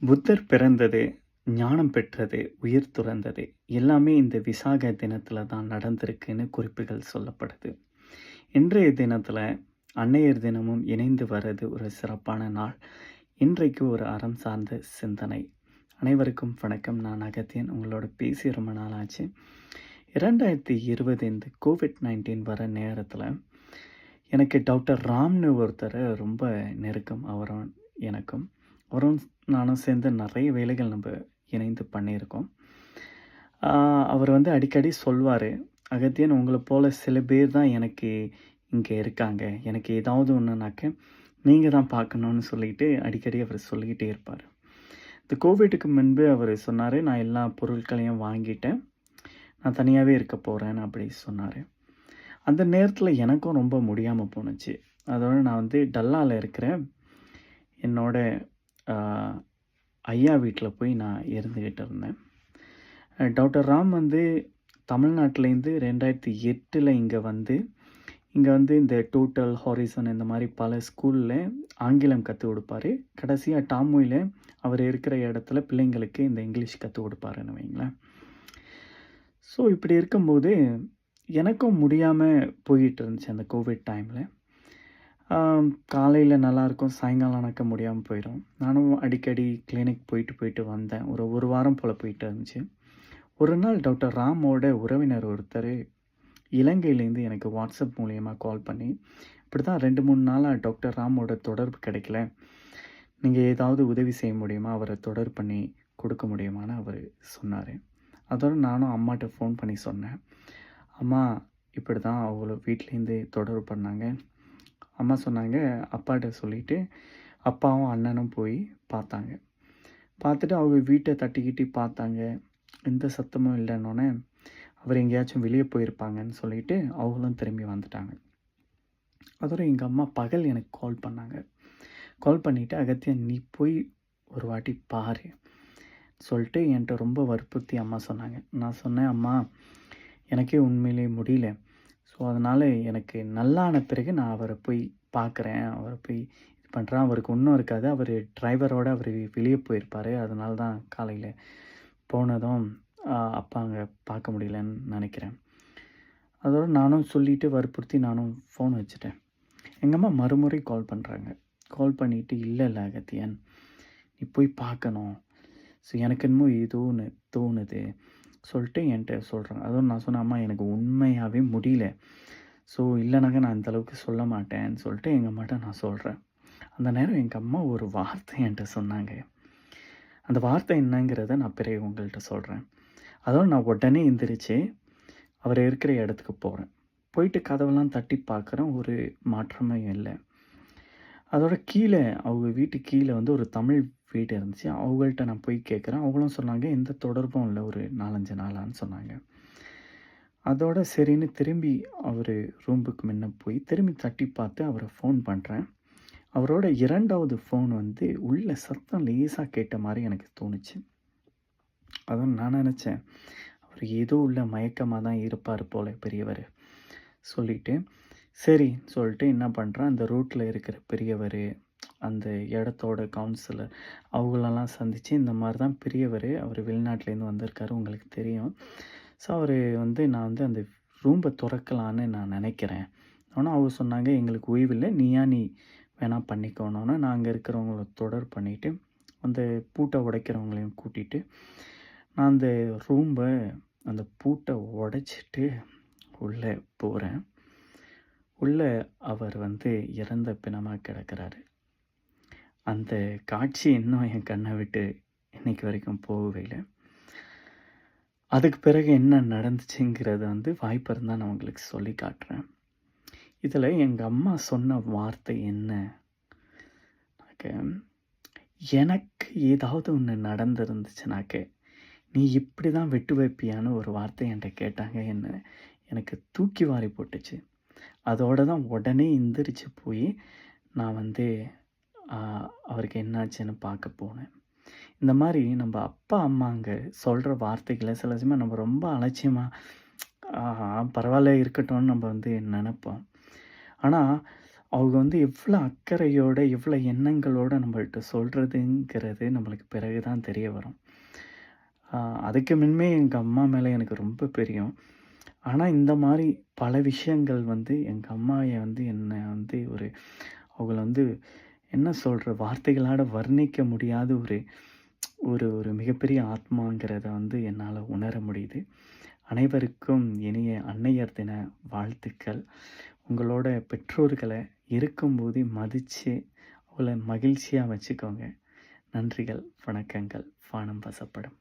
புத்தர் பிறந்தது, ஞானம் பெற்றது, உயிர் துறந்தது எல்லாமே இந்த விசாக தினத்தில் தான் நடந்திருக்குன்னு குறிப்புகள் சொல்லப்படுது. இன்றைய தினத்தில் அன்னையர் தினமும் இணைந்து வர்றது ஒரு சிறப்பான நாள். இன்றைக்கு ஒரு அறம் சார்ந்த சிந்தனை. அனைவருக்கும் வணக்கம். நான் அகத்தியன். உங்களோட பேசி ரொம்ப நாள் ஆச்சு. 2020 இந்த கோவிட்-19 வர நேரத்தில் எனக்கு டாக்டர் ராம்னு ஒருத்தர் ரொம்ப நெருக்கம். அவரும் எனக்கும். அவரும் நானும் சேர்ந்து நிறைய வேலைகள் நம்ம இணைந்து பண்ணியிருக்கோம். அவர் வந்து அடிக்கடி சொல்வார் "அகத்தியன் உங்களை போல் சில பேர் தான் எனக்கு இங்கே இருக்காங்க. எனக்கு ஏதாவது ஒன்றுனாக்க நீங்கள் தான் பார்க்கணும்னு" சொல்லிட்டு அடிக்கடி அவர் சொல்லிக்கிட்டே இருப்பார் இந்த கோவிட்டுக்கு முன்பு அவர் சொன்னார் "நான் எல்லா பொருட்களையும் வாங்கிட்டேன். நான் தனியாகவே இருக்க போகிறேன் அப்படி சொன்னார் அந்த நேரத்தில் எனக்கும் ரொம்ப முடியாமல் போணுச்சு. அதோடு நான் வந்து டல்லாவில் இருக்கிற என்னோடய ஐயா வீட்டில் போய் நான் இருந்துக்கிட்டு இருந்தேன். டாக்டர் ராம் வந்து தமிழ்நாட்டிலேருந்து ரெண்டாயிரத்தி எட்டில் இங்கே வந்து, இங்கே வந்து இந்த டோட்டல், ஹாரிசன் இந்த மாதிரி பல ஸ்கூலில் ஆங்கிலம் கற்றுக் கொடுப்பாரு கடைசியாக டாமோயில அவர் இருக்கிற இடத்துல பிள்ளைங்களுக்கு இந்த இங்கிலீஷ் கற்றுக் கொடுப்பாருன்னு வைங்களேன். ஸோ இப்படி இருக்கும்போது, எனக்கும் முடியாமல் போயிட்டு இருந்துச்சு அந்த கோவிட் டைமில் காலையில் நல்லாயிருக்கும் சாயங்காலம் நடக்க முடியாமல் போயிடும் நானும் அடிக்கடி கிளினிக் போயிட்டு, போயிட்டு வந்தேன். ஒரு ஒரு வாரம் போல் போயிட்டு இருந்துச்சு. ஒரு நாள் டாக்டர் ராமோட உறவினர் ஒருத்தர் இலங்கையிலேருந்து எனக்கு வாட்ஸ்அப் மூலியமாக கால் பண்ணி, இப்படி தான் ரெண்டு மூணு நாளாக டாக்டர் ராமோட தொடர்பு கிடைக்கல. நீங்கள் ஏதாவது உதவி செய்ய முடியுமா? அவரை தொடர் பண்ணி கொடுக்க முடியுமான்னு" அவர் சொன்னார் அதோட நானும் அம்மாட்ட ஃபோன் பண்ணி சொன்னேன். "அம்மா இப்படி தான் அவங்கள வீட்லேருந்து தொடர்பு பண்ணாங்க." அம்மா சொன்னாங்க, அப்பாட்ட சொல்லிவிட்டு அப்பாவும் அண்ணனும் போய் பார்த்தாங்க. பார்த்துட்டு அவங்க வீட்டை தட்டிக்கிட்டு பார்த்தாங்க. எந்த சத்தமும் இல்லைன்னொன்னே அவர் எங்கேயாச்சும் வெளியே போயிருப்பாங்கன்னு சொல்லிட்டு, அவங்களும் திரும்பி வந்துட்டாங்க. அதோட எங்கள் அம்மா பகல் எனக்கு கால் பண்ணாங்க. கால் பண்ணிவிட்டு "அகத்தியன் நீ போய் ஒரு வாட்டி பாரு" சொல்லிட்டு என்கிட்ட ரொம்ப வற்புறுத்தி அம்மா சொன்னாங்க. நான் சொன்னேன், "அம்மா எனக்கே உண்மையிலேயே முடியல. ஸோ அதனால் எனக்கு நல்லான பிறகு நான் அவரை போய் பார்க்குறேன். அவரை போய் இது பண்ணுறேன் அவருக்கு ஒன்றும் இருக்காது. அவர் டிரைவரோடு அவர் வெளியே போயிருப்பார் அதனால தான் காலையில் போனதும் அப்பா அங்கே பார்க்க முடியலன்னு நினைக்கிறேன் அதோட நானும் சொல்லிவிட்டு வற்புறுத்தி நானும் ஃபோன் வச்சுட்டேன். எங்கள் அம்மா மறுமுறை கால் பண்ணுறாங்க கால் பண்ணிட்டு, இல்லை இல்லை அகத்தியன். நீ போய் பார்க்கணும். ஸோ எனக்கு என்னமோ ஏதோ ஒன்று தோணுது" சொல்லிட்டு என்கிட்ட சொல்கிறாங்க அதுவும் நான் சொன்னேன், "அம்மா எனக்கு உண்மையாகவே முடியல. ஸோ இல்லைனாக்க நான் இந்தளவுக்கு சொல்ல மாட்டேன்னு" சொல்லிட்டு எங்கள் அம்மாட்ட நான் சொல்கிறேன் அந்த நேரம் எங்கள் அம்மா ஒரு வார்த்தை என்கிட்ட சொன்னாங்க. அந்த வார்த்தை என்னங்கிறத நான் பிறகு உங்கள்கிட்ட சொல்கிறேன் அதோட நான் உடனே எந்திரிச்சு, அவர் இருக்கிற இடத்துக்கு போகிறேன் போயிட்டு கதவெல்லாம் தட்டி பார்க்குறேன். ஒரு மாற்றமும் இல்லை அதோட கீழே அவங்க வீட்டு கீழே வந்து ஒரு தமிழ் வீடு இருந்துச்சு. அவங்கள்ட்ட நான் போய் கேட்குறேன். அவங்களும் சொன்னாங்க, "எந்த தொடர்பும் இல்லை ஒரு 4, 5 நாளான்னு" சொன்னாங்க. அதோட சரின்னு திரும்பி அவர் ரூம்புக்கு முன்ன போய் திரும்பி தட்டி பார்த்து அவரை ஃபோன் பண்ணுறேன் அவரோட இரண்டாவது ஃபோன் வந்து உள்ள சத்தம் லேசாக கேட்ட மாதிரி எனக்கு தோணுச்சு. அதுவும் நான் நினச்சேன் அவர் ஏதோ உள்ள மயக்கமாக தான் இருப்பார் போல பெரியவர் சொல்லிவிட்டு சரின்னு சொல்லிட்டு என்ன பண்ணுறேன் அந்த ரூட்டில் இருக்கிற பெரியவர் அந்த இடத்தோட கவுன்சிலர் அவங்களெல்லாம் சந்தித்து "இந்த மாதிரி தான் பெரியவர் அவர் வெளிநாட்டிலேருந்து வந்திருக்காரு. உங்களுக்கு தெரியும். ஸோ அவர் வந்து நான் வந்து அந்த ரூம்பை திறக்கலான்னு நான் நினைக்கிறேன் ஆனால் அவங்க சொன்னாங்க, "எங்களுக்கு ஓய்வில்லை நீயா நீ வேணா பண்ணிக்கணும்னா நான் இருக்கிறவங்கள தொடர் பண்ணிட்டு, அந்த பூட்டை உடைக்கிறவங்களையும் கூட்டிட்டு, நான் அந்த ரூம்பை அந்த பூட்டை உடைச்சிட்டு உள்ளே போகிறேன் உள்ளே அவர் வந்து இறந்த பிணமாக கிடக்குறாரு. அந்த காட்சி இன்னும் என் கண்ணை விட்டு இன்னைக்கு வரைக்கும் போகவே இல்லை அதுக்கு பிறகு என்ன நடந்துச்சுங்கிறத வந்து வாய்ப்பு இருந்தால் நான் உங்களுக்கு சொல்லி காட்டுறேன். இதில் எங்கள் அம்மா சொன்ன வார்த்தை என்ன? எனக்கு ஏதாவது ஒன்று நடந்துருந்துச்சுனாக்க "நீ இப்படி தான் வெட்டு வைப்பியான்னு" ஒரு வார்த்தை என்கிட்ட கேட்டாங்க. என்ன எனக்கு தூக்கி வாரி போட்டுச்சு. அதோட தான் உடனே எந்திரிச்சு போய் நான் வந்து அவருக்கு என்னாச்சுன்னு பார்க்க போனேன். இந்த மாதிரி நம்ம அப்பா, அம்மாங்க சொல்கிற வார்த்தைகளை சில சமயம் நம்ம ரொம்ப அலட்சியமாக பரவாயில்ல இருக்கட்டும்னு" நம்ம வந்து நினப்போம் ஆனால் அவங்க வந்து எவ்வளோ அக்கறையோடு எவ்வளோ எண்ணங்களோடு நம்மள்ட்ட சொல்கிறதுங்கிறது நம்மளுக்கு பிறகு தான் தெரிய வரும். அதுக்கு முன்மே எங்கள் அம்மா மேலே எனக்கு ரொம்ப பெரியும் ஆனால் இந்த மாதிரி பல விஷயங்கள் வந்து எங்கள் அம்மாவை வந்து என்னை வந்து ஒரு அவங்கள வந்து என்ன சொல்கிற வார்த்தைகளால் வர்ணிக்க முடியாத ஒரு ஒரு ஒரு மிகப்பெரிய ஆத்மாங்கிறத வந்து என்னால் உணர முடியுது. அனைவருக்கும் இனிய அன்னையர் தின வாழ்த்துக்கள். உங்களோட பெற்றோர்களை இருக்கும்போது மதித்து அவளை மகிழ்ச்சியாக வச்சுக்கோங்க. நன்றிகள், வணக்கங்கள். வானம் வசப்படும்.